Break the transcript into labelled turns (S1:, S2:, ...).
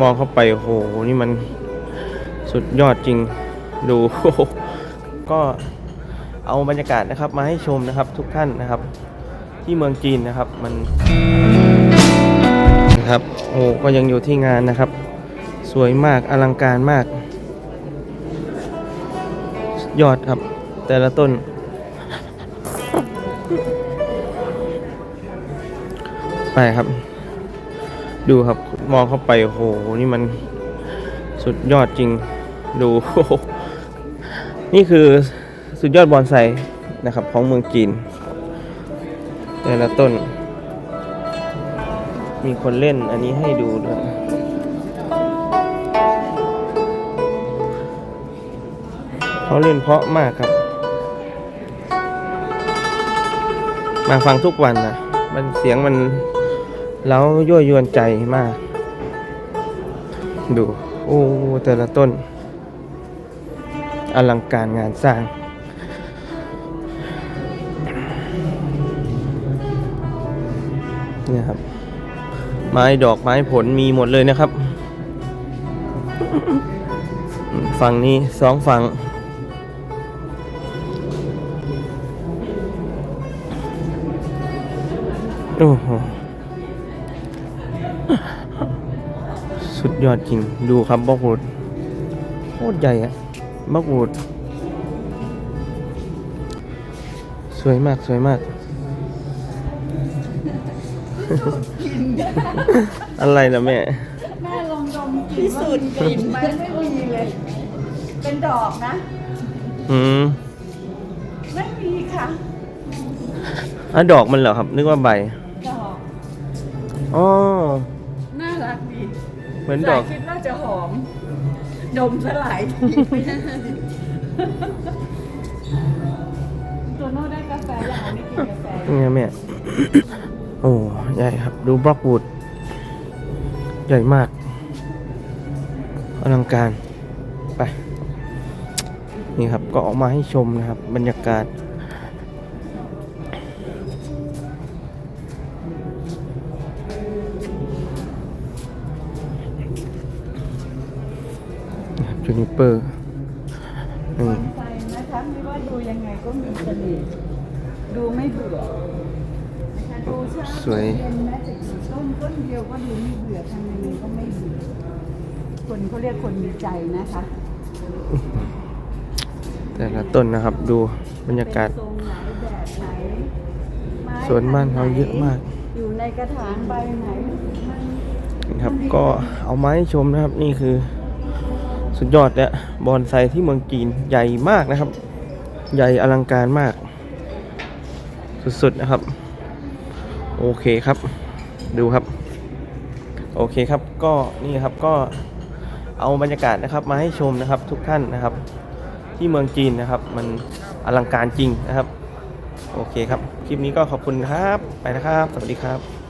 S1: มองเข้าไปโอ้โหนี่มันสุดยอดจริงดูโหก็เอาบรรยากาศนะครับ มาให้ชมนะครับทุกท่านนะครับ ที่เมืองจีนนะครับมันนะครับโอ้ก็ยังอยู่ที่งานนะครับ สวยมากอลังการมาก ยอดครับ แต่ละต้น ไปครับ ดูครับมองเข้าไปโหนี่มันสุดยอดจริงดู นี่คือสุดยอดบอนไซนะครับ ของเมืองจีน แต่ละต้น มีคนเล่นอันนี้ให้ดูด้วยเขาเล่นเพาะมากครับ มาฟังทุกวันนะมันเสียงมัน เล้ายั่วยวนใจมาก ดู โอ้แต่ละต้น อลังการงานสร้าง เนี่ยครับ ไม้ดอกไม้ผลมีหมดเลยนะครับ ฝั่งนี้สองฝั่งโอ้โห สุดยอดจริง ดูครับบักวูดโคตรใหญ่อะบักวูดสวยมากสวยมาก อะไรนะแม่
S2: แม่ลองดมพิสูจน์กลิ่นไหมไม่มีเลย เป็นดอกนะ
S1: อืม
S2: ไม่มีค่ะ
S1: อะดอกมันเหรอครับ นึกว่าใบ
S2: ดอก
S1: อ๋อ
S2: น่ารักดี
S1: เหมือนดอก
S2: แต่คิดว่าจะหอม ดมสลายตัวโน้ได้กาแฟยังเอาไม่กินกาแฟ
S1: นี่ไงแม่ โอ้ใหญ่ครับ ดูบล็อกวูดใหญ่มากอลังการ ไป นี่ครับก็ออกมาให้ชมนะครับ บรรยากาศ จูนิเปอร์หนึ่ง
S2: ใจนะคะไม่ว่าดูยังไงก็มีเสน่ห์ดูไม่เบื่อนะคะดูเช้า
S1: สวย
S2: เย็นแม้จะกี่ต้นต้นเดียวก็ดูไม่เบื่อทำยังไงก็ไม่เบื่อคนเขาเรียกคนมีใจนะคะ
S1: แต่ละต้นนะครับดูบรรยากาศ
S2: เป็นทรงไหนแบบไหนไม้
S1: สวนบ้านเราเยอะมาก
S2: อยู่ในกระถางใบไหนมัน
S1: นะครับก็เอามาให้ชมนะครับนี่คือ สุดยอดและบอนไซที่เมืองจีนใหญ่มากนะครับ ใหญ่อลังการมาก สุดๆนะครับ โอเคครับ ดูครับ โอเคครับก็นี่ครับก็เอาบรรยากาศนะครับ มาให้ชมนะครับทุกท่านนะครับ ที่เมืองจีนนะครับ มันอลังการจริงนะครับ โอเคครับ คลิปนี้ก็ขอบคุณครับ ไปนะครับ สวัสดีครับ